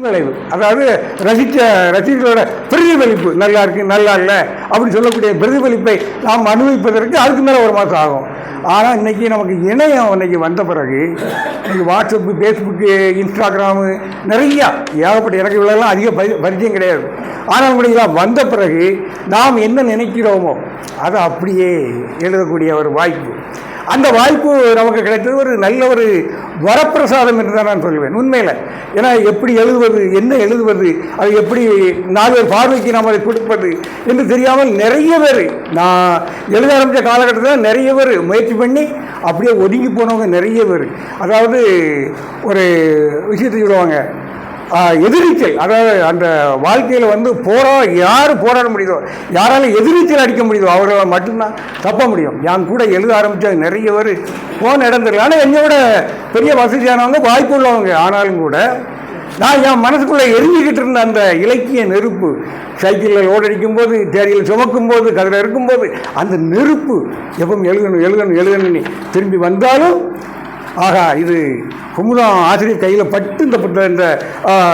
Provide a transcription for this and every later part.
விளைவு. அதாவது ரசித்த ரசிகர்களோட பிரதிபலிப்பு நல்லா இருக்கு நல்லா இல்லை அப்படின்னு சொல்லக்கூடிய பிரதிபலிப்பை நாம் அனுபவிப்பதற்கு அதுக்கு மேலே ஒரு மாதம் ஆகும். ஆனால் இன்னைக்கு நமக்கு இணையம் இன்றைக்கி வந்த பிறகு இன்றைக்கி வாட்ஸ்அப்பு ஃபேஸ்புக்கு இன்ஸ்டாகிராமு நிறையா ஏகப்பட்ட எனக்கு இவ்வளோலாம் அதிக பரி பரிச்சயம் கிடையாது. ஆனால் கூட இதெல்லாம் வந்த பிறகு நாம் என்ன நினைக்கிறோமோ அதை அப்படியே எழுதக்கூடிய ஒரு வாய்ப்பு. அந்த வாய்ப்பு நமக்கு கிடைத்தது ஒரு நல்ல ஒரு வரப்பிரசாதம் என்று தான் நான் சொல்லுவேன் உண்மையில். ஏன்னா எப்படி எழுதுவது என்ன எழுதுவது அது எப்படி நாலு பார்வைக்கு நாம் அதை கொடுப்பது என்று தெரியாமல் நிறைய பேர் நான் எழுத ஆரம்பித்த காலகட்டத்தில் நிறைய பேர் முயற்சி பண்ணி அப்படியே ஒதுங்கி போனவங்க நிறைய பேர். அதாவது ஒரு விஷயத்தை சொல்லுவாங்க எதிர்நீச்சல். அதாவது அந்த வாழ்க்கையில் வந்து போரா யார் போராட முடியுதோ யாரால எதிர்நீச்சல் அடிக்க முடியுதோ அவர்களால் மட்டும்தான் தப்ப முடியும். என் கூட எழுத ஆரம்பித்த நிறைய பேர் போன இடம் தெரியல ஆனால் என்னோட பெரிய வசதியானவங்க வாய்ப்பு உள்ளவங்க ஆனாலும் கூட நான் என் மனசுக்குள்ளே எரிஞ்சிக்கிட்டு இருந்த அந்த இலக்கிய நெருப்பு சைக்கிளில் ஓடடிக்கும் போது தேரியில் சுமக்கும் போது கதில் இருக்கும்போது அந்த நெருப்பு எப்பவும் எழுதணும் எழுதணும் எழுதணும்னு திரும்பி வந்தாலும் ஆகா இது குமுதம் ஆசிரியர் கையில் பட்டு இந்த புத்த- இந்த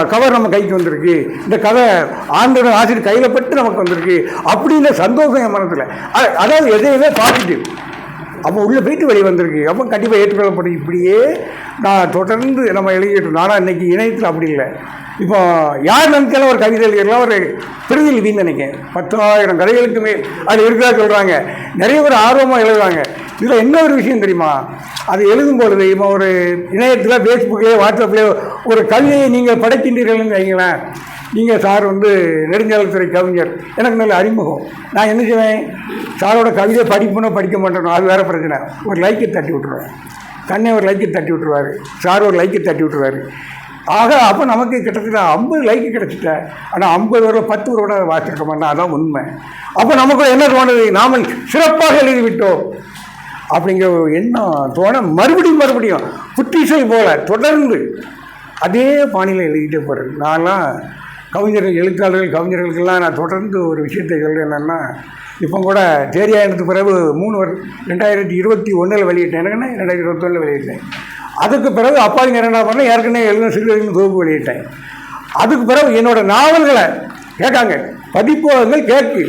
கவர் நம்ம கைக்கு வந்திருக்கு. இந்த கதை ஆண்டோட ஆசிரியர் கையில் பட்டு நமக்கு வந்திருக்கு. அப்படின்ற சந்தோஷம் என் மனத்தில் அதாவது எதையுமே பாசிட்டிவ் அப்போ உள்ளே போயிட்டு வெளியே வந்திருக்கு. அப்போ கண்டிப்பாக ஏற்றுக்கொள்ளப்படும். இப்படியே நான் தொடர்ந்து நம்ம எழுதிட்டு நானும் இன்னைக்கு இணையத்தில் அப்படி இல்லை. இப்போ யார் நினைச்சாலும் ஒரு கவிதை எழுதிடலாம். ஒரு பிரதிநிதின்னு நினைக்கிறேன். பத்தாயிரம் கதைகளுக்கு மேல். அது இருக்கிறதா சொல்கிறாங்க நிறைய பேர் ஆர்வமாக எழுதுகிறாங்க இதில் என்ன ஒரு விஷயம் தெரியுமா? அது எழுதும் பொழுது இப்போ ஒரு இணையத்தில் ஃபேஸ்புக்லேயோ வாட்ஸ்அப்லேயோ ஒரு கவிதையை நீங்கள் படைக்கின்றீர்கள்னு வைங்களேன். நீங்கள் சார் வந்து நெடுஞ்சாலைத்துறை கவிஞர். எனக்கு நல்ல அறிமுகம். நான் என்ன செய்வேன்? சாரோட கவிதை படிப்பணும் படிக்க மாட்டேனோ அது வேறு பிரச்சனை. ஒரு லைக்கை தட்டி விட்டுருவேன். கண்ணை ஒரு லைக்கை தட்டி விட்டுருவார். சார் ஒரு லைக்கை தட்டி விட்டுருவார். ஆக அப்போ நமக்கு கிட்டத்தட்ட ஐம்பது லைக்கு கிடச்சிட்ட. ஆனால் ஐம்பது வரல பத்து ரூபா வாசிருக்க மாட்டேன். அதான் உண்மை. அப்போ நமக்கு என்ன தோணுது? நாமல் சிறப்பாக எழுதி விட்டோம் அப்படிங்கிற ஒரு எண்ணம் தோண மறுபடியும் மறுபடியும் புத்திசல் போல தொடர்ந்து அதே பாணியில் எழுதிட்டே போகிறேன் நான்லாம் கவிஞர்கள் எழுத்தாளர்கள் கவிஞர்களுக்கெல்லாம் நான் தொடர்ந்து ஒரு விஷயத்தை சொல்கிறேன் என்னென்னா இப்போ கூட தேரியாயிரத்துக்கு பிறகு மூணு ரெண்டாயிரத்தி இருபத்தி ஒன்றில் வெளியிட்டேன். எனக்குன்னா ரெண்டாயிரத்தி இருபத்தொன்னில் வெளியிட்டேன். அதுக்கு பிறகு அப்பாங்க என்ன பண்ண ஏற்கனவே எழுதின சிறுகதைகள் தொகுப்பு வெளியிட்டேன். அதுக்கு பிறகு என்னோடய நாவல்களை கேட்காங்க. பதிப்பகங்கள் கேட்கு.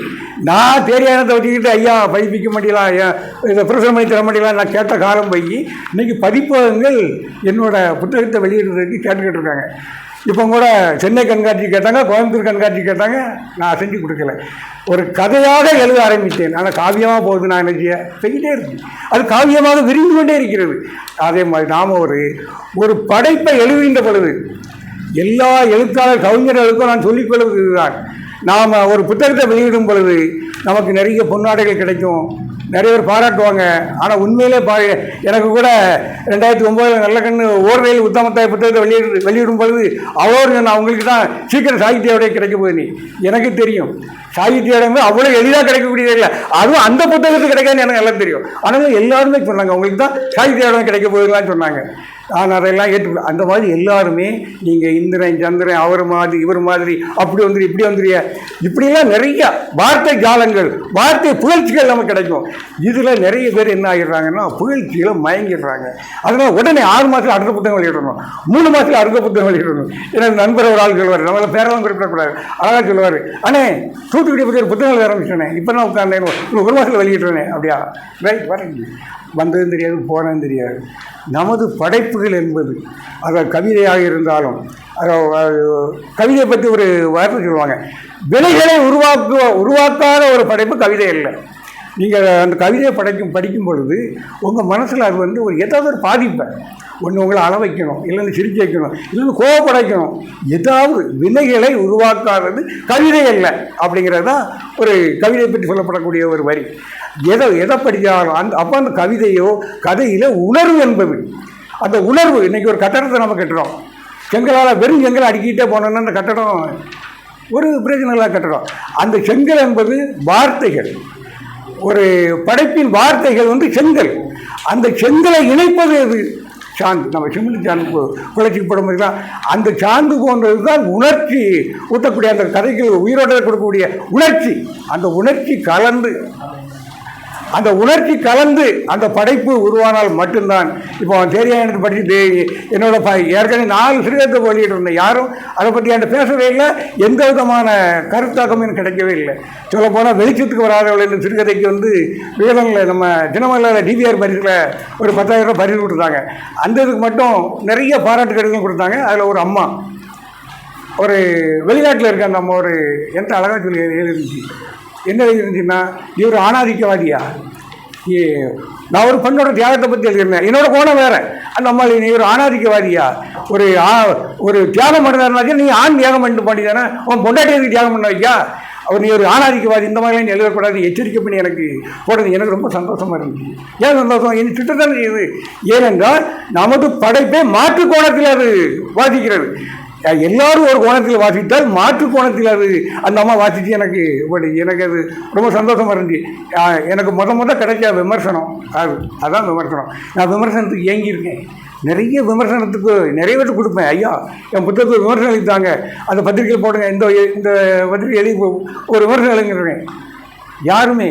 நான் தேரியானத்தை வச்சுக்கிட்டு ஐயா பதிப்பிக்க மாட்டீங்களா ஐயா இதை பிரசுரம் பண்ணி தர மாட்டீங்களா நான் கேட்ட காலம் போய் இன்றைக்கி பதிப்பகங்கள் என்னோடய புத்தகத்தை வெளியிடுறதுக்கு கேட்டுக்கிட்டு இருக்காங்க. இப்போ கூட சென்னை கண்காட்சி கேட்டாங்க கோயம்புத்தூர் கண்காட்சி கேட்டாங்க நான் செஞ்சு கொடுக்கல. ஒரு கதையாக எழுத ஆரம்பித்தேன். ஆனால் காவியமாக போகுது நான் என்ன செய்ய? இருக்கேன். அது காவியமாக விரும்பி கொண்டே இருக்கிறது. அதே மாதிரி நாம் ஒரு ஒரு படைப்பை எழுதுகின்ற பொழுது எல்லா எழுத்தாளர் கவிஞர்களுக்கும் நான் சொல்லிக்கொள்வது இதுதான் நாம் ஒரு புத்தகத்தை வெளியிடும் பொழுது நமக்கு நிறைய பொன்னாடைகள் கிடைக்கும். நிறைய பேர் பாராட்டுவாங்க. ஆனால் உண்மையிலே பா எனக்கு கூட ரெண்டாயிரத்தி ஒம்போதில் நல்ல கண்ணு ஓர்வையில் உத்தமத்தாய் புத்தகத்தை வெளியிடு வெளியிடும் பொழுது அவ்வளோ நான் அவங்களுக்கு தான் சீக்கிரம் சாகித்ய விடை கிடைக்க போகுது. எனக்கு தெரியும். சாகித்ய விடை அவ்வளோ எளிதாக கிடைக்கக்கூடியது இல்லை அதுவும் அந்த புத்தகத்துக்கு கிடைக்காதுன்னு எனக்கு நல்லா தெரியும். ஆனால் எல்லாருமே சொன்னாங்க உங்களுக்கு தான் சாகித்ய விடை கிடைக்க போகுதுலாம் சொன்னாங்க. நான் அதெல்லாம் ஏற்று அந்த மாதிரி எல்லாருமே நீங்கள் இந்திரன் சந்திரன் அவர் மாதிரி இவர் மாதிரி அப்படி வந்துரு இப்படி வந்துரு இப்படிலாம் நிறைய வார்த்தை ஜாலங்கள் வார்த்தை புகழ்ச்சிகள் நமக்கு கிடைக்கும். இதில் நிறைய பேர் என்ன ஆகிடுறாங்கன்னா புகழ்ச்சிகளை மயங்கிடுறாங்க. அதனால் உடனே ஆறு மாதத்தில் அடுத்த புத்தகம் வெளியிடணும் மூணு மாதத்தில் அடுத்த புத்தகம் வெளியிடணும் எனக்கு நண்பர் ஒரு ஆள் சொல்லுவார் நம்மள பேரெல்லாம் குறிப்பிடக்கூடாது. அழகாக சொல்லுவார் அண்ணே தூத்துக்குடி பற்றி ஒரு புத்தகம் எழுத ஆரம்பிச்சிட்டேன் இப்போ நான் உட்காந்தேன் இன்னும் ஒரு மாதத்தில் வெளியிடுறேனே அப்படியா? ரைட் வரேன். வந்ததும் தெரியாது போனதும் தெரியாது. நமது படைப்புகள் என்பது. அது கவிதையாக இருந்தாலும் அதை கவிதையை பற்றி ஒரு வார்த்தை சொல்லுவாங்க. விலைகளை உருவாக்கு உருவாக்காத ஒரு படைப்பு கவிதை இல்லை நீங்கள் அந்த கவிதையை படைக்கும் படிக்கும் பொழுது உங்கள் மனசில் அது வந்து ஒரு ஏதாவது ஒரு பாதிப்பை ஒன்று உங்களை அள வைக்கணும் இல்லைன்னு சிரிக்க வைக்கணும் இல்லைன்னு கோவப்படைக்கணும். ஏதாவது வினைகளை உருவாக்காதது கவிதை இல்லை அப்படிங்கிறது தான் ஒரு கவிதை பற்றி சொல்லப்படக்கூடிய ஒரு வரி. எதை எதை படித்தாலும் அந்த அப்போ அந்த கவிதையோ கதையில் உணர்வு என்பது. அந்த உணர்வு இன்றைக்கி ஒரு கட்டடத்தை நம்ம கட்டுறோம். செங்கலால் வெறும் செங்கலை அடிக்கிட்டே போனோம்னா அந்த கட்டடம் ஒரு பிரயோஜனம் இல்லாத கட்டடம். அந்த செங்கல் என்பது வார்த்தைகள். ஒரு படைப்பின் வார்த்தைகள் வந்து செங்கல். அந்த செங்கலை இணைப்பது எது? சாந்து நம்ம சிமெண்ட் சாந்து குலச்சி படம் தான் அந்த சாந்து போன்றது தான் உணர்ச்சி. ஊட்டக்கூடிய அந்த கதைக்கு உயிரோட கொடுக்கக்கூடிய உணர்ச்சி. அந்த உணர்ச்சி கலந்து அந்த உணர்ச்சி கலந்து அந்த படைப்பு உருவானால் மட்டும்தான். இப்போ தெரியா எனக்கு படிச்சுட்டு என்னோட ப ஏற்கனவே நாலு சிறுகத்தை வெளியிட்டு இருந்தேன் யாரும் அதை பற்றி அந்த பேசவே இல்லை. எந்த விதமான கருத்தாக்கமும் எனக்கு கிடைக்கவே இல்லை. சொல்லப்போனால் வெளிச்சத்துக்கு வராதவள் இந்த சிறுகதைக்கு வந்து விகடனில் நம்ம தினமலர் டிவிஆர் பரிசில் ஒரு பத்தாயிரம் ரூபாய் பரிசு கொடுத்தாங்க அந்த இதுக்கு மட்டும் நிறைய பாராட்டு கடிதம் கொடுத்தாங்க. அதில் ஒரு அம்மா ஒரு வெளிநாட்டில் இருக்க அந்த அம்மா ஒரு எந்த அழகாக சொல்லி எழுதிருந்துச்சு என்ன எழுதிருந்துச்சுன்னா நீ ஒரு ஆணாதிக்கவாதியா? ஏ நான் ஒரு பெண்ணோட தியாகத்தை பற்றி எழுதியிருந்தேன். என்னோட கோணம் வேற. அந்த அம்மா நீ ஒரு ஆணாதிக்கவாதியா? ஒரு ஆ- ஒரு தியாகம் பண்ணுறாருனாச்சும் நீ ஆண் தியாகம் பண்ணிட்டு பண்ணிதானே உன் பொண்டாட்டி தியாகம் பண்ண வைக்கா? அவர் நீ ஒரு ஆணாதிக்கவாதி இந்த மாதிரிலாம் நீ எழுதக்கூடாது எச்சரிக்கை பண்ணி எனக்கு போடுறது எனக்கு ரொம்ப சந்தோஷமாக இருந்துச்சு ஏன் சந்தோஷம்? என் திட்டத்தான் செய்யுது? ஏனென்றால் நமது படைப்பை மாற்று கோணத்தில் அது வாசிக்கிறது எல்லாரும் ஒரு கோணத்தில் வாசித்தால் மாற்று கோணத்தில் அது அந்த அம்மா வாசித்து எனக்கு எனக்கு அது ரொம்ப சந்தோஷமாக இருந்துச்சு. எனக்கு முத முத கிடைச்ச விமர்சனம் அது அதான் விமர்சனம். நான் விமர்சனத்துக்கு ஏங்கியிருக்கேன். நிறைய விமர்சனத்துக்கு நிறைய பேர் கொடுப்பேன். ஐயா என் புத்தகத்துக்கு விமர்சனம் எழுதித்தாங்க. அந்த பத்திரிக்கையில் போடுங்க இந்த இந்த பத்திரிக்கை எழுதி ஒரு விமர்சனம் எழுதிருக்கேன் யாருமே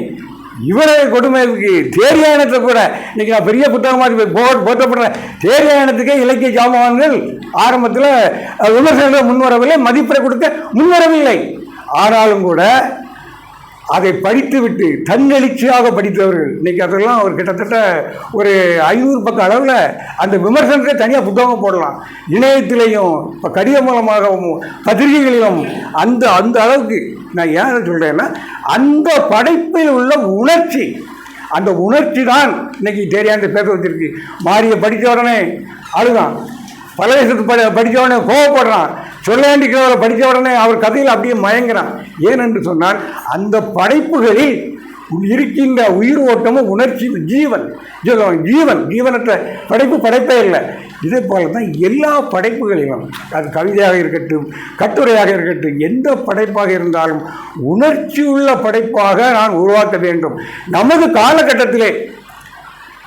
இவரே கொடுமைக்கு தேரியானத்தை கூட இன்னைக்கு நான் பெரிய புத்தகமாக போ போற்றப்படுறேன் தேரியாயனத்துக்கே இலக்கிய ஜாமான்கள் ஆரம்பத்தில் விமர்சனங்கள் முன்வரவில்லை மதிப்பை கொடுக்க முன்வரவில்லை. ஆனாலும் கூட அதை படித்துவிட்டு தன்னெழுச்சியாக படித்தவர்கள் இன்னைக்கு அதெல்லாம் ஒரு கிட்டத்தட்ட ஒரு ஐநூறு பக்கம் அளவில் அந்த விமர்சனத்தை தனியாக புத்தகம் போடலாம். இணையத்திலையும் இப்போ கடிதம் மூலமாகவும் பத்திரிகைகளிலும் அந்த அந்த அளவுக்கு நான் ஏன் அதை சொல்கிறேன்னா அந்த படைப்பில் உள்ள உணர்ச்சி அந்த உணர்ச்சி தான் இன்னைக்கு தெரியாத பேச வச்சிருக்கு. மாறியை படித்த உடனே அழுதான். பல வயசுக்கு படி படித்த உடனே கோவப்படுறான். சொல்லாண்டிக்கிறவரை படித்த உடனே அவர் கதையில் அப்படியே மயங்குறான். ஏனென்று சொன்னால் அந்த படைப்புகளில் இருக்கின்ற உயிர் ஓட்டமும் உணர்ச்சி ஜீவன். ஜீவன். ஜீவனற்ற படைப்பு படைப்பே இல்லை. இதே போல தான் எல்லா படைப்புகளிலும் அது கவிதையாக இருக்கட்டும் கட்டுரையாக இருக்கட்டும் எந்த படைப்பாக இருந்தாலும் உணர்ச்சி உள்ள படைப்பாக நான் உருவாக்க வேண்டும். நமது காலகட்டத்திலே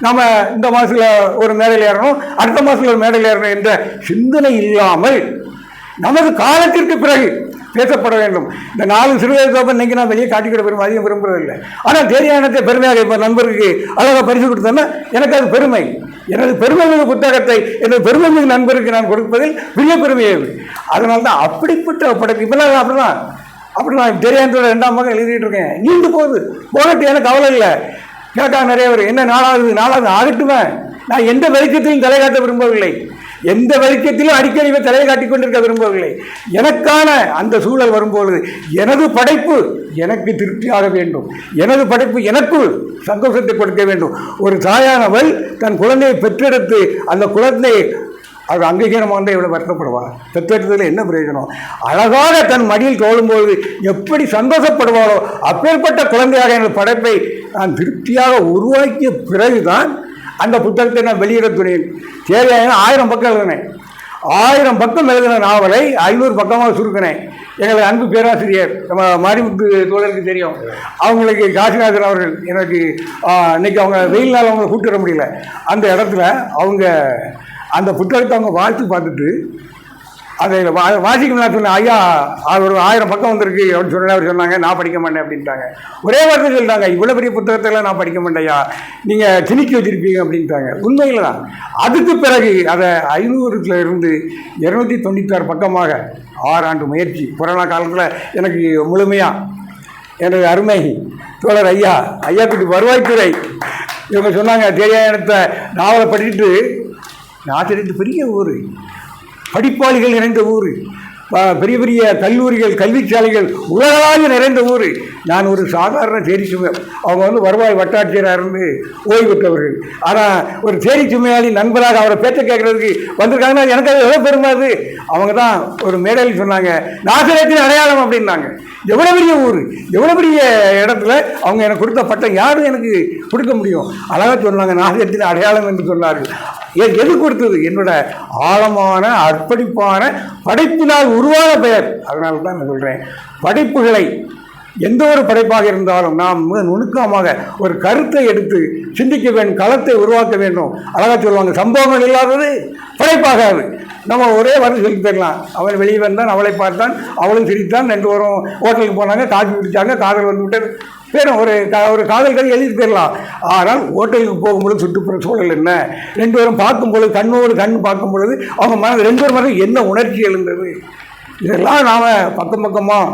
நம்ம இந்த மாதத்தில் ஒரு மேடையில் ஏறணும் அடுத்த மாதத்தில் ஒரு மேடையில் ஏறணும் என்ற சிந்தனை இல்லாமல் நமது காலத்திற்கு பிறகு பேசப்பட வேண்டும். இந்த நாலு சிறுவயது இன்னைக்கு நான் வெளியே காட்டிக்கிட பெருமை அதிகம் விரும்புறதில்லை. ஆனால் தேரியானத்தை பெருமையாக இப்போ நண்பருக்கு அழகாக பரிசு கொடுத்தேன்னா எனக்கு அது பெருமை. எனது பெருமை மிகு புத்தகத்தை எனது பெருமை மிகு நண்பருக்கு நான் கொடுப்பதில் பெரிய பெருமையே அதனால தான் அப்படிப்பட்ட படைப்பு இப்பெல்லாம் அப்படிதான். அப்படி நான் தெரியாதோட ரெண்டாம் பக்கம் எழுதிட்டு இருக்கேன். நீண்டு போகுது. போகட்டு எனக்கு கவலை இல்லை. கேட்டா நிறைய பேர் என்ன நாளாகுது நாளாகுது ஆகட்டுமே. நான் எந்த வெளிச்சத்தையும் தலை காட்ட விரும்பவில்லை. எந்த வைக்கத்திலும் அடிக்கடி தலையை காட்டிக் கொண்டிருக்க விரும்பவில்லை. எனக்கான அந்த சூழல் வரும்பொழுது எனது படைப்பு எனக்கு திருப்தியாக வேண்டும். எனது படைப்பு எனக்கு சந்தோஷத்தை கொடுக்க வேண்டும். ஒரு தாயானவள் தன் குழந்தையை பெற்றெடுத்து அந்த குழந்தை அது அங்கீகாரமாக இருந்தால் இவ்வளோ வருத்தப்படுவார் பெற்றெடுத்ததில் என்ன பிரயோஜனம்? அழகாக தன் மடியில் தோழும்பொழுது எப்படி சந்தோஷப்படுவாரோ அப்பேற்பட்ட குழந்தையாக எனது படைப்பை நான் திருப்தியாக உருவாக்கிய பிறகுதான் அந்த புத்தகத்தை நான் வெளியிட துணியேன் தேவையான ஆயிரம் பக்கம் எழுதினேன். ஆயிரம் பக்கம் எழுதின நாவலை ஐநூறு பக்கமாக சுருக்கினேன். எங்களை அன்பு பேராசிரியர் நம்ம மாரிமுத்து தோழருக்கு தெரியும். அவங்களுக்கு காசிநாதன் அவர்கள் எனக்கு இன்னைக்கு அவங்க வெயில் நாள் அவங்களை கூப்பிட்டு வர முடியல. அந்த இடத்துல அவங்க அந்த புத்தகத்தை அவங்க வாழ்த்து பார்த்துட்டு அதை வா வாசிக்கணும் நான் சொன்னேன் ஐயா அவர் ஒரு ஆயிரம் பக்கம் வந்திருக்கு அப்படின்னு சொன்னேன் அவர் சொன்னாங்க நான் படிக்க மாட்டேன் அப்படின்ட்டாங்க. ஒரே வார்த்தை சொல்லிட்டாங்க இவ்வளோ பெரிய புத்தகத்தெல்லாம் நான் படிக்க மாட்டேன்யா நீங்கள் திணிக்கி வச்சிருப்பீங்க அப்படின்ட்டாங்க. உண்மையில் தான். அதுக்கு பிறகு அதை ஐநூறுல இருந்து இரநூத்தி தொண்ணூத்தாறு பக்கமாக ஆறாண்டு முயற்சி. கொரோனா காலத்தில் எனக்கு முழுமையாக எனது அருமை தோழர் ஐயா ஐயா குட்டி வருவாய்த்துறை இவங்க சொன்னாங்க தெரியாத நாவலை படிச்சுட்டு தெரிஞ்சு பெரிய ஊர். படிப்பாளிகள் நிறைந்த ஊர். பெரிய பெரிய கல்லூரிகள் கல்விச்சாலைகள் உலகளாவிய நிறைந்த ஊர். நான் ஒரு சாதாரண தேரி சுமை அவங்க வந்து வருவாய் வட்டாட்சியராக இருந்து ஓய்வு பெற்றவர்கள். ஆனால் ஒரு தேரி சுமையாளி நண்பராக அவரை பேச்ச கேட்குறதுக்கு வந்திருக்காங்கன்னா எனக்கு அது எவ்வளோ பெருமை அது? அவங்க தான் ஒரு மேடையில் சொன்னாங்க நாசரத்தின் அடையாளம் அப்படின்னாங்க. எவ்வளோ பெரிய ஊர் எவ்வளோ பெரிய இடத்துல அவங்க எனக்கு கொடுத்த பட்டம் யாரும் எனக்கு கொடுக்க முடியும்? அழகாக சொன்னாங்க நாசரத்தின் அடையாளம் என்று சொன்னார்கள். எது கொடுத்தது? என்னோட ஆழமான அர்ப்பணிப்பான படைப்பினால் உருவான பெயர். அதனால தான் நான் சொல்கிறேன் படைப்புகளை எந்த ஒரு படைப்பாக இருந்தாலும் நாம் மிக நுணுக்கமாக ஒரு கருத்தை எடுத்து சிந்திக்க வேண்டும் களத்தை உருவாக்க வேண்டும். அழகாக சொல்லுவாங்க சம்பவங்கள் இல்லாதது படைப்பாகாது. நம்ம ஒரே வாரம் சொல்லி தரலாம். அவன் வெளியே வந்தான் அவளை பார்த்தான் அவளும் சிரித்தான் ரெண்டு வரும் ஹோட்டலுக்கு போனாங்க காஃபி குடித்தாங்க காதல் வந்து விட்டது. பேரும் ஒரு கா- ஒரு காதல் கதை எழுதி தரலாம். ஆனால் ஹோட்டலுக்கு போகும்பொழுது சுற்றுப்புற சூழல் என்ன? ரெண்டு பேரும் பார்க்கும் பொழுது கண்ணோடு கண் பார்க்கும் பொழுது அவங்க மன ரெண்டு பேரும் மனதில் என்ன உணர்ச்சி எழுந்தது? இதெல்லாம் நாம் பக்கம் பக்கமாக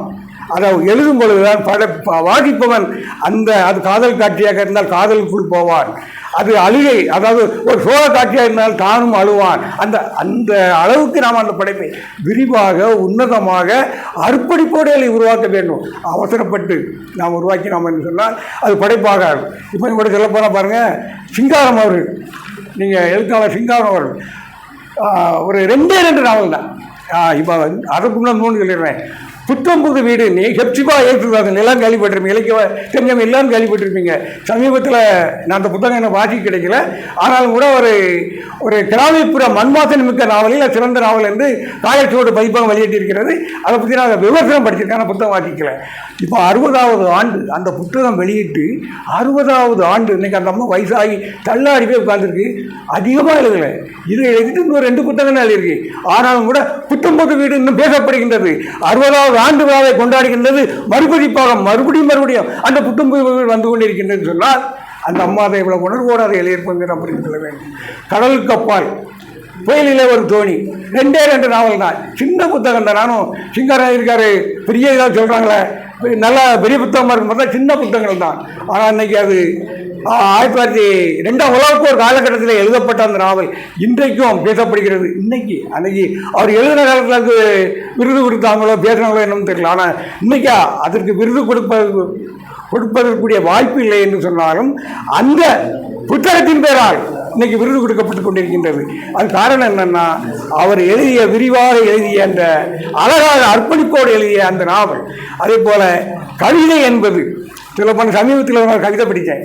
அதை எழுதும் பொழுதுதான் பட ப- வாசிப்பவன் அந்த அது காதல் காட்சியாக இருந்தால் காதலுக்குள் போவான். அது அழுகை அதாவது ஒரு சோழ காட்சியாக இருந்தால் தானும் அழுவான். அந்த அந்த அளவுக்கு நாம் அந்த படைப்பை விரிவாக உன்னதமாக அர்ப்பணிப்போடு அதை உருவாக்க வேண்டும். அவசரப்பட்டு நாம் உருவாக்கினோம் என்று சொன்னால் அது படைப்பாக இப்போ கூட சொல்ல போனால் பாருங்கள் சிங்காரம் அவர்கள் நீங்கள் எழுத்தாளர் சிங்காரம் அவர்கள் ஒரு ரெண்டே ரெண்டு நாவல் தான் இப்போ அதுக்கு முன்னாடி மூணு சொல்லிடுறேன். புத்தம்புது வீடு. நீ ஹெப்சிபா ஏற்றுவாங்க எல்லாம் கேள்விப்பட்டிருப்பீங்க இலக்கிய தெரிஞ்சவங்க எல்லாம் கேள்விப்பட்டிருப்பீங்க சமீபத்தில் நான் அந்த புத்தகம் எனக்கு வாசி கிடைக்கல. ஆனாலும் கூட ஒரு ஒரு கிராமப்புற மண்வாசனை மிக்க நாவலில் சிறந்த நாவல் என்று காயச்சோடு பதிப்பாக வெளியிட்டிருக்கிறது. அதை பற்றி நான் விமர்சனம் படிச்சிருக்கேன் புத்தகம் வாசிக்கல. இப்போ அறுபதாவது ஆண்டு அந்த புத்தகம் வெளியிட்டு அறுபதாவது ஆண்டு இன்னைக்கு அந்த அம்மா வயசாகி தள்ளாடி போய் உட்காந்துருக்கு அதிகமாக எழுதலை. இது எழுதிட்டு இன்னும் ரெண்டு புத்தகம் எழுதியிருக்கு ஆனாலும் கூட புத்தம்பது வீடு இன்னும் பேசப்படுகின்றது. அறுபதாவது ஆண்டு விழாவை கொண்டாடுகின்றது மறுபடிப்பாக மறுபடியும் மறுபடியும் அந்த புத்தம்பது வந்து கொண்டிருக்கின்றது சொன்னால் அந்த அம்மா இவ்வளவு உணர்வோடு அதை எழுதியிருப்பது நாம் புரிந்து கொள்ள வேண்டும். கடலுக்கு அப்பால் புயலிலே ஒரு தோணி ரெண்டே ரெண்டு நாவல் தான் சின்ன புத்தகம் தான் நானும் சிங்காரம் இருக்காரு பெரிய இதாக சொல்கிறாங்களே நல்லா பெரிய புத்தகமாக இருக்கும் பார்த்தா சின்ன புத்தகங்கள் தான். ஆனால் இன்னைக்கு அது ஆ, ஆயிரத்தி தொள்ளாயிரத்தி ரெண்டாம் உலகக்கு ஒரு காலகட்டத்தில் எழுதப்பட்ட அந்த நாவல் இன்றைக்கும் பேசப்படுகிறது. இன்னைக்கு அன்னைக்கு அவர் எழுதின காலத்தில் அது விருது கொடுத்தாங்களோ பேசுனாங்களோ என்னன்னு தெரியல. ஆனால் இன்றைக்கா அதற்கு விருது கொடுப்பது கொடுப்பதற்குரிய வாய்ப்பு இல்லை என்று சொன்னாலும் அந்த புத்தகத்தின் பேரால் இன்னைக்கு விருது கொடுக்கப்பட்டு கொண்டிருக்கின்றது. அது காரணம் என்னன்னா அவர் எழுதிய விரிவாக எழுதிய அந்த அழகாக அர்ப்பணிப்போடு எழுதிய அந்த நாவல். அதே போல கவிதை என்பது சில பண்ண சமீபத்தில் ஒரு கவிதை படித்தேன்.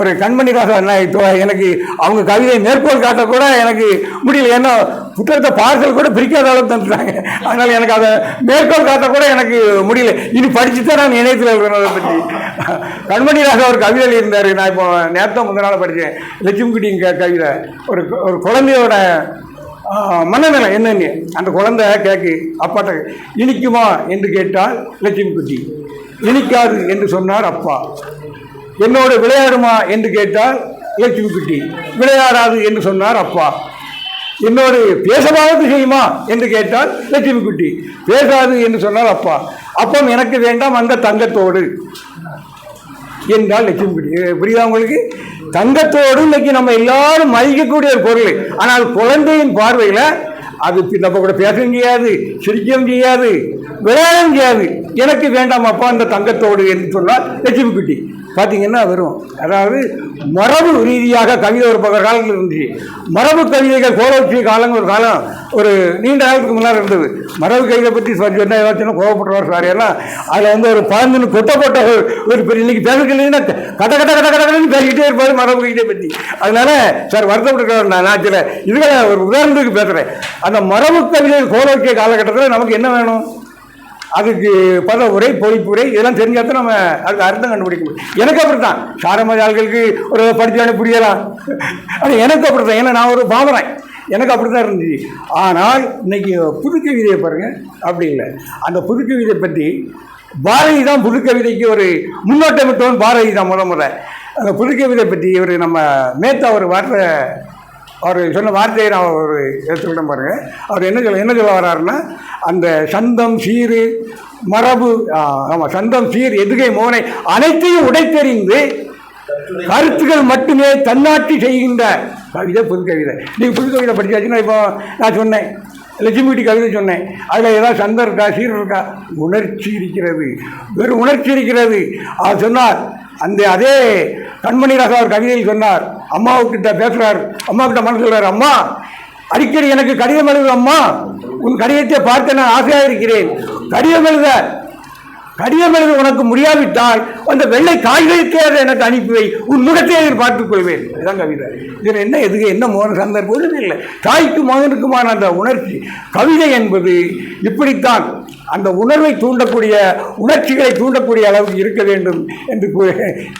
ஒரு கண்மணி ராசா என்ன எனக்கு அவங்க கவிதை மேற்கோள் காட்ட கூட எனக்கு முடியல. ஏன்னா புத்தகத்தை பார்சல் கூட பிரிக்காத அளவு தந்துட்டாங்க. அதனால் எனக்கு அதை மேற்கோள் காட்ட கூட எனக்கு முடியல. இனி படித்து தான் நான் இணையத்தில் இருக்கிறத பற்றி கண்மணி ராசா ஒரு கவிதையில் இருந்தார் நான் இப்போ நேரத்தை முந்த நாள் படித்தேன் லட்சுமிக்குட்டியின் கவிதை. ஒரு ஒரு குழந்தையோட மனநிலை என்னன்னு. அந்த குழந்தை கேட்கு அப்பாட்ட இனிக்குமா? என்று கேட்டால் லட்சுமி குட்டி இனிக்காது என்று சொன்னார் அப்பா. என்னோடு விளையாடுமா என்று கேட்டால் லட்சுமி குட்டி விளையாடாது என்று சொன்னார் அப்பா. என்னோடு பேசவாவது செய்யுமா? என்று கேட்டால் லட்சுமி குட்டி பேசாது என்று சொன்னார் அப்பா. அப்பம் எனக்கு வேண்டாம் அந்த தங்கத்தோடு. என்றால் லட்சுமி குட்டி புரியுதா உங்களுக்கு? தங்கத்தோடு இன்னைக்கு நம்ம எல்லாரும் மதிக்கக்கூடிய ஒரு பொருள். ஆனால் குழந்தையின் பார்வையில் அது நம்ம கூட பேசவும் செய்யாது சிரிக்கவும் செய்யாது விளையாடவும் செய்யாது. எனக்கு வேண்டாம் அப்பா அந்த தங்கத்தோடு என்று சொன்னால் லட்சுமி குட்டி. பார்த்தீங்கன்னா வரும் அதாவது மரபு ரீதியாக கவிதை ஒரு பக்க காலத்தில் இருந்துச்சு மரபு கவிதைகள் கோலோச்சிய காலங்கள் ஒரு காலம் ஒரு நீண்ட காலத்துக்கு முன்னால் இருந்தது. மரபு கவிதை பற்றி சொன்ன ஏதாச்சும் கோவப்படுவார் சார் ஏன்னா அதில் வந்து ஒரு பழந்துன்னு கொட்டப்பட்ட ஒரு ஒரு பெரிய இன்னைக்கு பேசுகிறீங்கன்னா கட்ட கட்ட கட்ட கடன்னு பேசிக்கிட்டே இருப்பார் மரபு கவிதை பற்றி அதனால சார் வருத்தப்பட்டு நான் நான் சில இதுகளை ஒரு உதாரணத்துக்கு பேசுகிறேன் அந்த மரபு கவிதை கோலோச்சிய காலகட்டத்தில் நமக்கு என்ன வேணும்? அதுக்கு பத உரை பொழிப்புரை இதெல்லாம் தெரிஞ்சால் தான் நம்ம அதுக்கு அர்த்தம் கண்டுபிடிக்க முடியும். எனக்கு அப்படித்தான். சாரமதி ஆள்களுக்கு ஒரு படித்தாலும் புரியலாம் ஆனால் எனக்கு அப்படித்தான். ஏன்னா நான் ஒரு பாவறேன் எனக்கு அப்படி தான் இருந்துச்சு. ஆனால் இன்னைக்கு புது கவிதையை பாருங்கள் அப்படி இல்லை. அந்த புது கவிதை பற்றி பாரதி தான் புது கவிதைக்கு ஒரு முன்னோட்டமிட்டவன் பாரதி தான் முத முறை அந்த புது கவிதை பற்றி ஒரு நம்ம மேத்தா ஒரு வார்த்தை அவர் சொன்ன வார்த்தையை நான் ஒரு எடுத்துக்கிட்டேன் பாருங்கள் அவர் என்ன சொல்ல என்ன சொல்ல வர்றாருன்னா அந்த சந்தம் சீரு மரபு ஆமாம் சந்தம் சீர் எதுகை மோனை அனைத்தையும் உடைத்தெறிந்து கருத்துக்கள் மட்டுமே தன்னாட்சி செய்கின்ற கவிதை புது கவிதை நீங்கள் புது கவிதை படிச்சாச்சுன்னா இப்போ நான் சொன்னேன் லட்சுமிட்டி கவிதை சொன்னேன். அதில் ஏதாவது சந்தம் இருக்கா சீர் இருக்கா? உணர்ச்சி இருக்கிறது. வெறும் உணர்ச்சி இருக்கிறது. அவர் சொன்னார் அந்த அதே கண்மணி ராசா கவிதையில் சொன்னார் அம்மாவுக்கிட்ட பேசுகிறார் அம்மாக்கிட்ட மனசு சொல்கிறார் அம்மா அடிக்கடி எனக்கு கடிதம் எழுது அம்மா. உன் கடிதத்தை பார்க்க நான் ஆசையாக இருக்கிறேன். கடிதம் எழுத கடிதம் எழுத உனக்கு முடியாவிட்டால் அந்த வெள்ளை காய்கறிக்கே எனக்கு அனுப்பி வை. உன் முகத்தை எதிர்பார்த்துக் கொள்வேன். இதுதான் கவிதை. இதில் என்ன எதுக்கு என்ன மோன சந்தர்ப்பம்? இல்லை. தாய்க்கு மகனுக்குமான அந்த உணர்ச்சி. கவிதை என்பது இப்படித்தான். அந்த உணர்வை தூண்டக்கூடிய உணர்ச்சிகளை தூண்டக்கூடிய அளவுக்கு இருக்க வேண்டும் என்று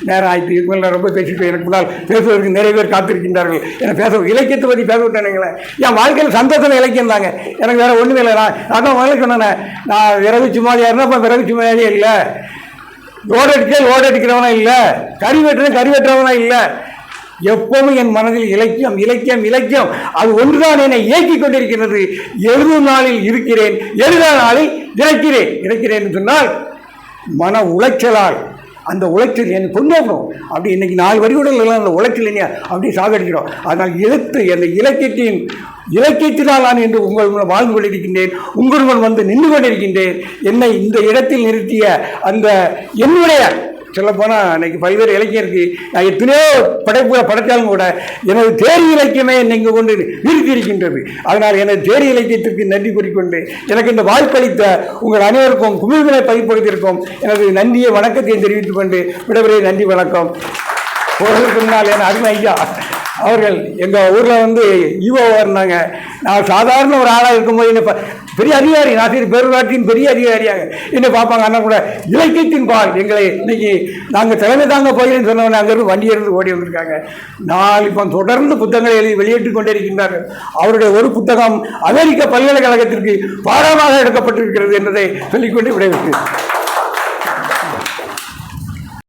நேரம் ஆயிட்டு. இதுக்கு நான் ரொம்ப பேசிட்டு எனக்கு முன்னால் பேசுவதற்கு நிறைய பேர் காத்திருக்கின்றார்கள். என்னை பேச இலக்கியத்தை பற்றி பேச விட்டேனுங்களேன் என் வாழ்க்கையில் சந்தோஷம் இலக்கியம் தாங்க. எனக்கு வேறு ஒன்றுமே இல்லை. நான் அதான் முதல்ல சொன்னேன். நான் விரவி சும்மாதியா இருந்தால் இப்போ விரவி சும்மாதியே இல்லை. ஓடடிக்க ஓடடிக்கிறவனா இல்லை. கறி வெட்டுறேன் கறி வெட்டுறவனா இல்லை. எப்பவும் என் மனதில் இலக்கியம் இலக்கியம் இலக்கியம். அது ஒன்றுதான் என்னை இயக்கிக் கொண்டிருக்கிறது. எழுதும் நாளில் இருக்கிறேன் எழுதா நாளில் இறக்கிறேன். இறக்கிறேன் என்று சொன்னால் மன உளைச்சலால். அந்த உழைச்சல் என்னை கொண்டாடுறோம் அப்படி இன்னைக்கு நாலு வரிவுடன் இல்லை அந்த உழைச்சல் இல்லையா அப்படி சாகடிக்கிறோம். அதனால் எழுத்து அந்த இலக்கியத்தின் இலக்கியத்தினால் நான் என்று உங்கள் மூலம் வாழ்ந்து கொண்டிருக்கின்றேன். உங்கள் வந்து நின்று கொண்டிருக்கின்றேன். என்னை இந்த இடத்தில் நிறுத்திய அந்த என்னுடைய சொல்லப்போனால் இன்னைக்கு பல்வேறு இலக்கியம் இருக்கு. நான் எத்தனையோ படைப்புகளை படைத்தாலும் கூட எனது தேரி இலக்கியமே என்னை கொண்டு நிறுத்தி இருக்கின்றது. அதனால் எனது தேரி இலக்கியத்திற்கு நன்றி கூறிக்கொண்டு எனக்கு இந்த வாய்ப்பளித்த உங்கள் அனைவருக்கும் குமிழ்களை பதிப்படுத்தியிருக்கும். எனது நன்றியை வணக்கத்தை தெரிவித்துக் கொண்டு விடவரே நன்றி வணக்கம். போகிறதுக்கு முன்னால் என் அருமை ஐயா அவர்கள் எங்கள் ஊரில் வந்து ஈவோ இருந்தாங்க. நான் சாதாரண ஒரு ஆளாக இருக்கும்போது என்ன ப- பெரிய அதிகாரி நாசிர் பேரூராட்சியின் பெரிய அதிகாரியாக என்னை பார்ப்பாங்க. அண்ணா கூட இலக்கியத்தின் பால் எங்களை இன்னைக்கு நாங்கள் தலைமை தாங்க போகிறேன்னு சொன்னவங்க அங்கேருந்து வண்டி இருந்து ஓடி வந்திருக்காங்க. நான் இப்போ தொடர்ந்து புத்தகங்களை எழுதி வெளியிட்டுக் கொண்டே இருக்கின்றார்கள். அவருடைய ஒரு புத்தகம் அமெரிக்க பல்கலைக்கழகத்திற்கு பாடமாக எடுக்கப்பட்டிருக்கிறது என்பதை சொல்லிக்கொண்டு விடைபெற்று